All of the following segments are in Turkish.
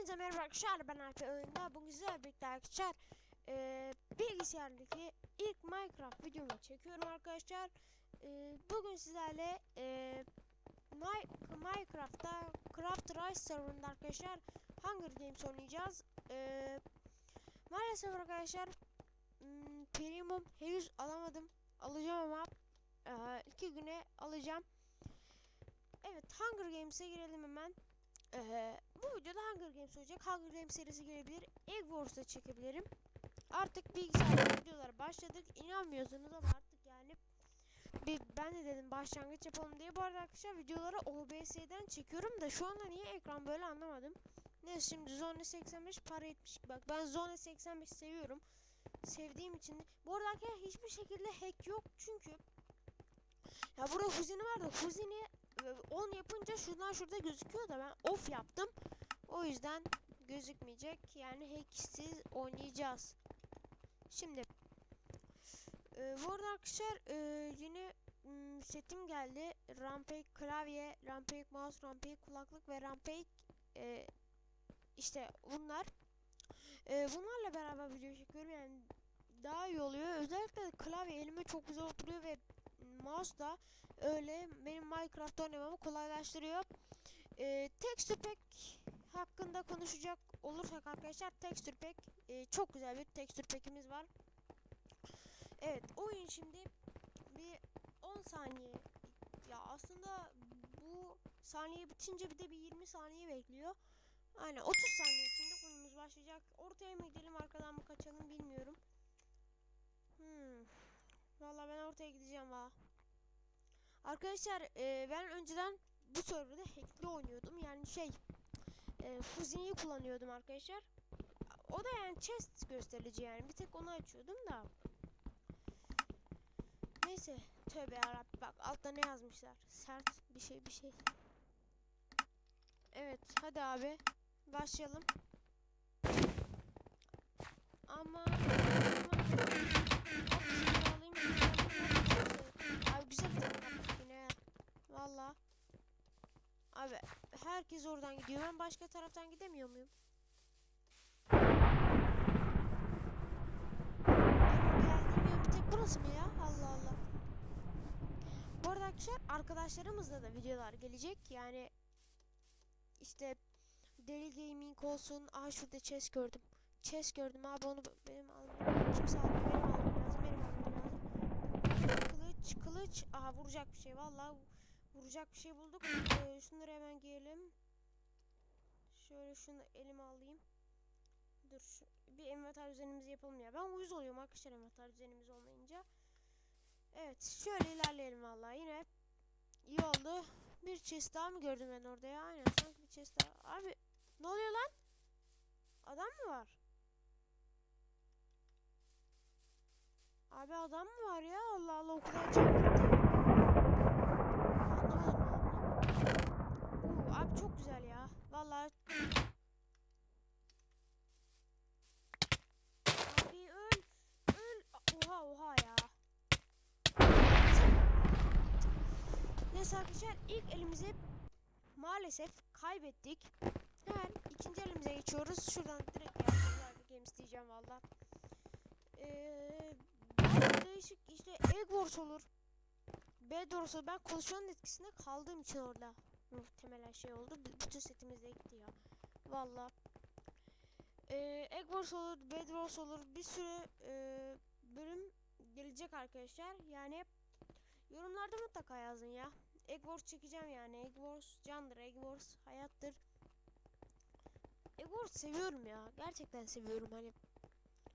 Hepinize merhaba arkadaşlar ben Alper. Oyunda bugün sizlerle birlikte arkadaşlar e, bilgisayardaki ilk Minecraft videomu çekiyorum arkadaşlar. E, bugün sizlerle e, My, Minecraft'ta Craft Rise serverında arkadaşlar Hunger Games oynayacağız. E, maalesef arkadaşlar m, Premium henüz alamadım. Alacağım ama e, iki güne alacağım. Evet Hunger Games'e girelim hemen ee, bu videoda Hunger Games olacak. Hunger Games serisi gelebilir. Egg Wars'da çekebilirim. Artık bilgisayarda videolara başladık. İnanmıyorsunuz ama artık yani bir, ben de dedim başlangıç yapalım diye. Bu arada arkadaşlar videoları OBS'den çekiyorum da şu anda niye ekran böyle anlamadım. Neyse şimdi Zone 85 para etmiş. Bak ben Zone 85 seviyorum. Sevdiğim için. Bu arada arkadaşlar hiçbir şekilde hack yok çünkü ya burada Huzini var da Huzini 10 yapınca şuradan şurada gözüküyor da ben off yaptım. O yüzden gözükmeyecek. Yani hacksiz oynayacağız. Şimdi e, bu arada arkadaşlar e, yine m, setim geldi. Rampage klavye, Rampage mouse, Rampage kulaklık ve Rampage e, işte bunlar. E, bunlarla beraber video çekiyorum yani daha iyi oluyor. Özellikle klavye elime çok güzel oturuyor ve mouse da öyle benim Minecraft oynamamı kolaylaştırıyor. Ee, texture pack hakkında konuşacak olursak arkadaşlar texture pack e, çok güzel bir texture pack'imiz var. Evet oyun şimdi bir 10 saniye ya aslında bu saniye bitince bir de bir 20 saniye bekliyor. Aynen 30 saniye içinde oyunumuz başlayacak. Ortaya mı gidelim arkadan mı kaçalım bilmiyorum. Hmm. Vallahi ben ortaya gideceğim valla. Arkadaşlar e, ben önceden bu serverda hackli oynuyordum. Yani şey e, Fuzi'yi kullanıyordum arkadaşlar. O da yani chest gösterici yani. Bir tek onu açıyordum da. Neyse. Tövbe yarabbim bak altta ne yazmışlar. Sert bir şey bir şey. Evet hadi abi. Başlayalım. Ama, Abi herkes oradan gidiyor. Ben başka taraftan gidemiyor muyum? Geldiğim bir tek burası mı ya? Allah Allah. Bu arada arkadaşlar arkadaşlarımızla da videolar gelecek. Yani işte Deli Gaming olsun. Aha şurada chest gördüm. Chest gördüm abi onu benim almam. Kimse almıyor. Benim almam lazım. Benim almam lazım. Kılıç, kılıç. Aha vuracak bir şey. Vallahi vuracak bir şey bulduk. Ee, şunları hemen giyelim. Şöyle şunu elime alayım. Dur şu, bir envanter düzenimizi yapalım ya. Ben uyuz oluyorum arkadaşlar envanter düzenimiz olmayınca. Evet şöyle ilerleyelim vallahi yine. iyi oldu. Bir chest daha mı gördüm ben orada ya? Aynen sanki bir chest daha. Abi ne oluyor lan? Adam mı var? Abi adam mı var ya? Allah Allah o kadar can gitti. Anlamadım anlamadım. Oo, abi çok güzel ya. Vallahi. Abi öl. Öl. Oha oha ya. Neyse arkadaşlar ilk elimizi maalesef kaybettik. Hemen ikinci elimize geçiyoruz. Şuradan direkt yapacağız Games diyeceğim valla. Ee, değişik işte Egg Wars olur. Bed Wars olur. Ben konuşmanın etkisinde kaldığım için orada muhtemelen şey oldu. Bütün setimiz de gitti ya. Valla. Ee, Egg Wars olur, Bed Wars olur. Bir sürü e, bölüm gelecek arkadaşlar. Yani yorumlarda mutlaka yazın ya. Egg Wars çekeceğim yani. Egg Wars candır. Egg Wars hayattır. Egg Wars seviyorum ya. Gerçekten seviyorum hani.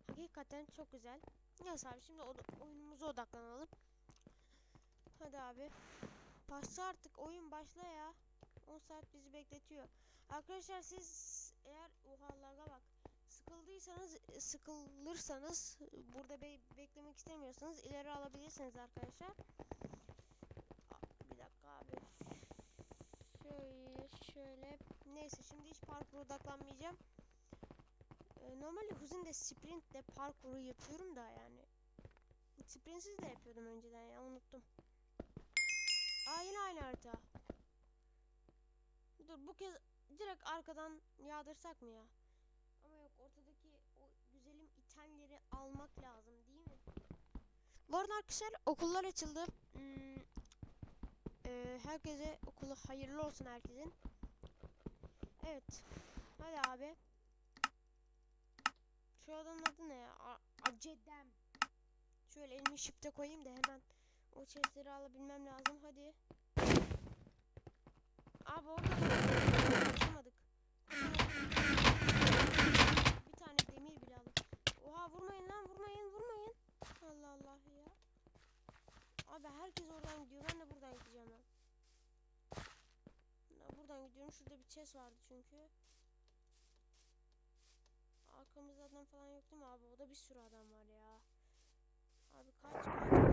Hakikaten çok güzel. Neyse abi şimdi oyunumuza odaklanalım. Hadi abi. Başla artık oyun başla ya. 10 saat bizi bekletiyor. Arkadaşlar siz eğer oha laga bak. Sıkıldıysanız sıkılırsanız burada be- beklemek istemiyorsanız ileri alabilirsiniz arkadaşlar. Bir dakika abi. Şöyle şöyle. Neyse şimdi hiç parkur odaklanmayacağım. Ee, normalde Huzin de sprintle parkuru yapıyorum da yani. Sprintsiz de yapıyordum önceden ya unuttum. Aa yine aynı harita. Dur bu kez direkt arkadan yağdırsak mı ya? Ama yok ortadaki o güzelim itemleri almak lazım değil mi? Bu arada arkadaşlar okullar açıldı. Hmm, eee, herkese okulu hayırlı olsun herkesin. Evet. Hadi abi. Şu adamın adı ne ya? A- Acedem. Şöyle elimi shift'e koyayım da hemen o chestleri alabilmem lazım. Hadi. Abi orada Yapamadık. Bir tane demir bile aldım. Oha vurmayın lan vurmayın vurmayın. Allah Allah ya. Abi herkes oradan gidiyor. Ben de buradan gideceğim lan. Ben buradan gidiyorum. Şurada bir chest vardı çünkü. Arkamızda adam falan yok değil mi abi? O da bir sürü adam var ya. Abi kaç kaç